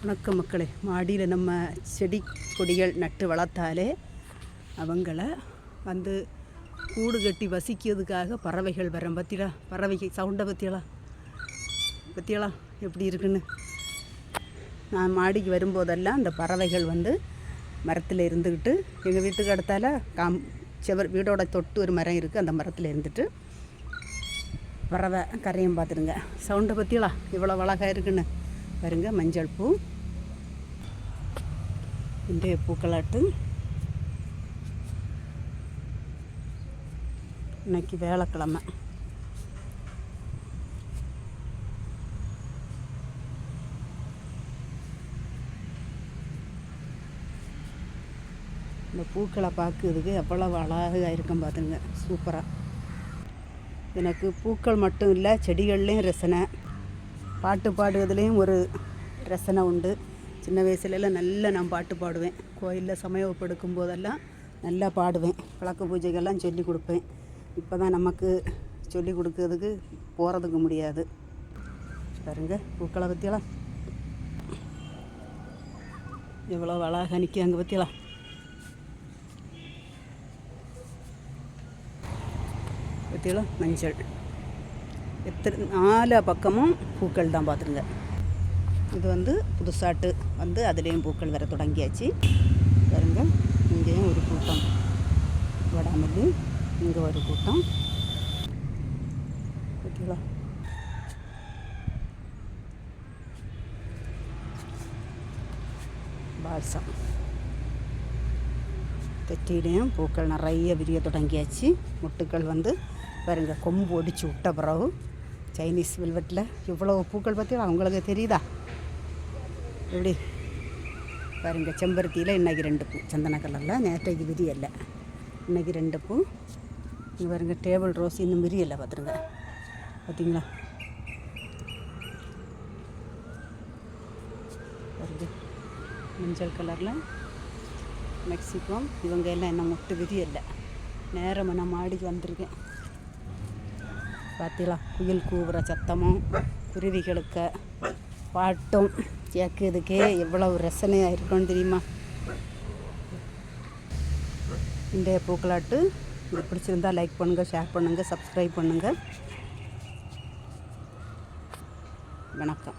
வணக்கம் மக்களே. மாடியில் நம்ம செடி கொடிகள் நட்டு வளர்த்தாலே அவங்கள வந்து கூடு கட்டி வசிக்கிறதுக்காக பறவைகள் வரும் பற்றியலா பறவைகள் சவுண்டை பற்றியலாம் பற்றியலாம் எப்படி இருக்குன்னு? நான் மாடிக்கு வரும்போதெல்லாம் அந்த பறவைகள் வந்து மரத்தில் இருந்துக்கிட்டு எங்கள் வீட்டுக்கு அடுத்தால காம் செவர் வீடோட தொட்டு ஒரு மரம் இருக்குது அந்த மரத்தில் இருந்துட்டு பறவை கரையும் பார்த்துருங்க. சவுண்டை பற்றியலாம் இவ்வளோ அழகாக இருக்குன்னு. பாருங்கள் மஞ்சள் பூ. இன்றைய பூக்களாட்டு. இன்னைக்கு வேலைக்கிழமை. இந்த பூக்களை பார்க்குறதுக்கு எவ்வளவு அழகாக இருக்கும் பார்த்துங்க சூப்பராக எனக்கு பூக்கள் மட்டும் இல்லை செடிகள்லேயும் ரசனை. பாட்டு பாடுவதுலேயும் ஒரு ரசனை உண்டு. சின்ன வயசுலலாம் நல்லா நான் பாட்டு பாடுவேன். கோயிலில் சமயப்படுக்கும் போதெல்லாம் நல்லா பாடுவேன். விளக்கு பூஜைகள்லாம் சொல்லி கொடுப்பேன். இப்போ தான் நமக்கு சொல்லி கொடுக்கறதுக்கு போகிறதுக்கு முடியாது. பாருங்க பூக்களை பற்றியெல்லாம் எவ்வளோ அழகாக நிற்கி அங்கே பற்றியெல்லாம் பற்றியெல்லாம் மஞ்சள். எத்தனை நாலு பக்கமும் பூக்கள் தான் பார்த்துருங்க. இது வந்து புதுசாட்டு. வந்து அதுலேயும் பூக்கள் வர தொடங்கியாச்சு. பாருங்க இங்கேயும் ஒரு கூட்டம். வடாமல்லி இங்கே ஒரு கூட்டம். ஓகேவா? பால்சம். தெட்டிலையும் பூக்கள் நிறைய விரிய தொடங்கியாச்சு. முட்டுக்கள் வந்து பாருங்க கொம்பு ஒடிச்சு விட்ட பிறகு சைனீஸ் வெல்வெட்டில் இவ்வளோ பூக்கள் பற்றி அவங்களுக்கு தெரியுதா? எப்படி பாருங்கள் செம்பருத்தியில் இன்றைக்கி ரெண்டு பூ. சந்தன கலரில் நேற்றைக்கு விரியலை இன்றைக்கி ரெண்டு பூ. இங்கே பாருங்க டேபிள் ரோஸ் இன்னும் விரியலை பார்த்துருங்க பார்த்தீங்களா பாருங்க மஞ்சள் கலரில் மெக்சிகோ இவங்க எல்லாம் என்ன மொட்டு விரியலை நேரமாக நான் மாடிக்கு வந்திருக்கேன். பார்த்தீங்களா குயில் கூவுற சத்தமும் குருவிகளுக்கு பாட்டும். கேட்குறதுக்கே எவ்வளவு ரசனையாக இருக்கும்னு தெரியுமா? இன்றைய பூக்களாட்டு இது பிடிச்சிருந்தா லைக் பண்ணுங்கள் ஷேர் பண்ணுங்கள் சப்ஸ்கிரைப் பண்ணுங்கள் வணக்கம்.